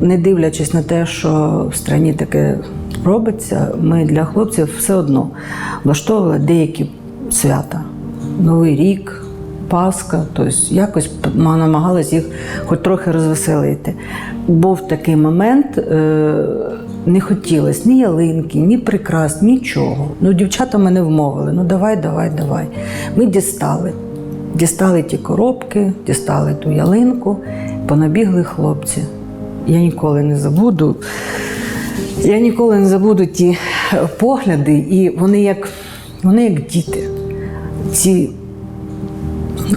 не дивлячись на те, що в страні таке робиться, ми для хлопців все одно влаштовували деякі свята. Новий рік, Пасха, тобто якось ми намагалися їх хоч трохи розвеселити. Був такий момент, е, не хотілося ні ялинки, ні прикрас, нічого. Ну, дівчата мене вмовили: ну давай, давай, давай. Ми дістали. Дістали ті коробки, дістали ту ялинку, понабігли хлопці. Я ніколи не забуду. Я ніколи не забуду ті е, погляди, і вони як, вони як діти. Ці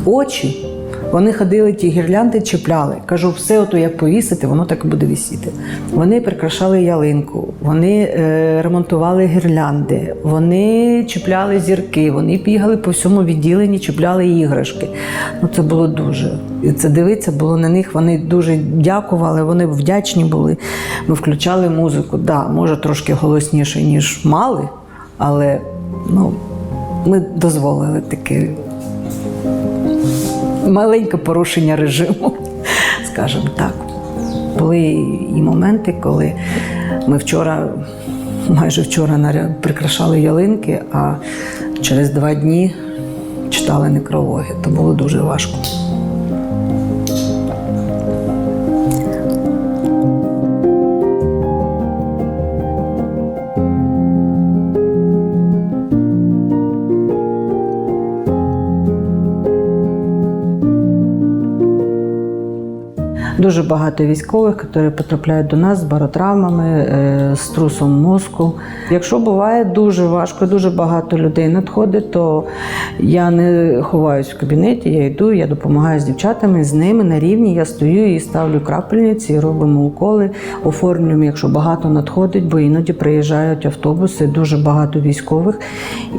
очі, вони ходили, ті гірлянди чіпляли. Кажу, все ото як повісити, воно так і буде висіти. Вони прикрашали ялинку, вони е, ремонтували гірлянди, вони чіпляли зірки, вони бігали по всьому відділенні, чіпляли іграшки. Ну це було дуже. І це дивитися було на них. Вони дуже дякували, вони вдячні були. Ми включали музику. Да, може трошки голосніше, ніж мали, але ну, ми дозволили таке маленьке порушення режиму, скажімо так. Були і моменти, коли ми вчора, майже вчора прикрашали ялинки, а через два дні читали некрологи. То було дуже важко. Дуже багато військових, які потрапляють до нас з баротравмами, е, з трусом мозку. Якщо буває дуже важко, дуже багато людей надходить, то я не ховаюсь в кабінеті, я йду, я допомагаю з дівчатами, з ними на рівні. Я стою і ставлю крапельниці, робимо уколи, оформлюємо, якщо багато надходить, бо іноді приїжджають автобуси, дуже багато військових.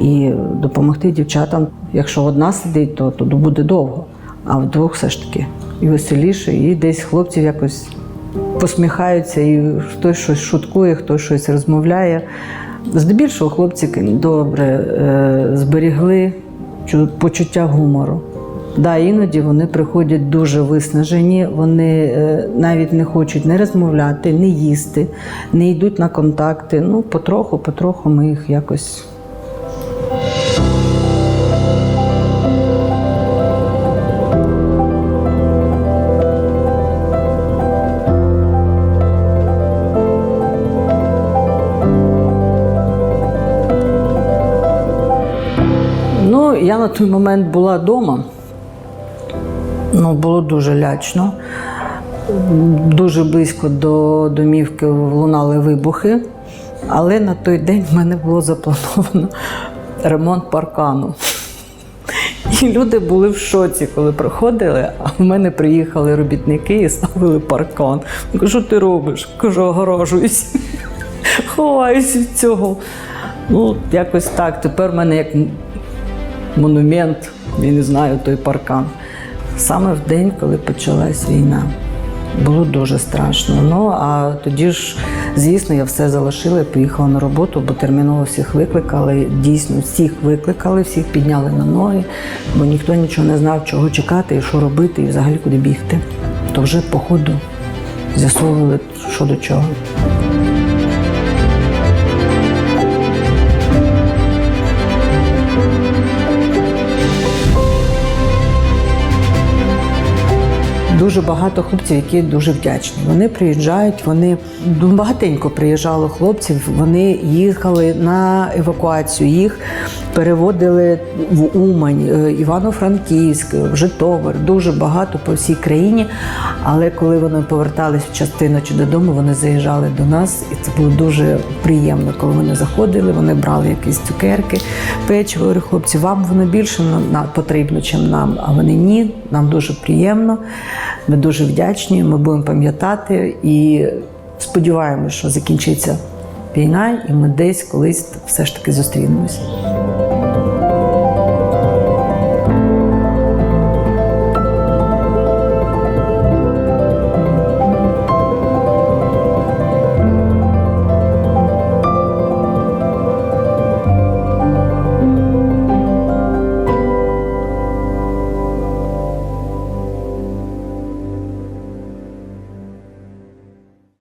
І допомогти дівчатам, якщо одна сидить, то, то буде довго. А вдвох все ж таки і веселіше, і десь хлопці якось посміхаються, і хтось щось шуткує, хтось щось розмовляє. Здебільшого хлопці добре е, зберігли почуття гумору. Да, іноді вони приходять дуже виснажені, вони е, навіть не хочуть не розмовляти, не їсти, не йдуть на контакти. Ну, потроху, потроху ми їх якось я на той момент була вдома. Ну, було дуже лячно. Дуже близько до домівки лунали вибухи. Але на той день в мене було заплановано ремонт паркану. І люди були в шоці, коли приходили, а в мене приїхали робітники і ставили паркан. Що ти робиш? Кажу, огорожуюсь. Ховаюсь від цього. Ну, якось так. Тепер в мене як монумент, я не знаю, той паркан. Саме в день, коли почалась війна. Було дуже страшно. Ну а тоді ж, звісно, я все залишила поїхала на роботу, бо терміново всіх викликали. Дійсно, всіх викликали, всіх підняли на ноги, бо ніхто нічого не знав, чого чекати і що робити, і взагалі куди бігти. То вже по ходу з'ясовували, що до чого. Дуже багато хлопців, які дуже вдячні. Вони приїжджають, вони ну, багатенько приїжджало хлопців. Вони їхали на евакуацію, їх переводили в Умань, е, Івано-Франківськ, в Житомир, дуже багато по всій країні. Але коли вони повертались в частину чи додому, вони заїжджали до нас, і це було дуже приємно. Коли вони заходили, вони брали якісь цукерки, печиво. Говорю, хлопці, вам воно більше потрібно, ніж нам. А вони ні. Нам дуже приємно. Ми дуже вдячні. Ми будемо пам'ятати і сподіваємося, що закінчиться війна, і ми десь колись все ж таки зустрінемося.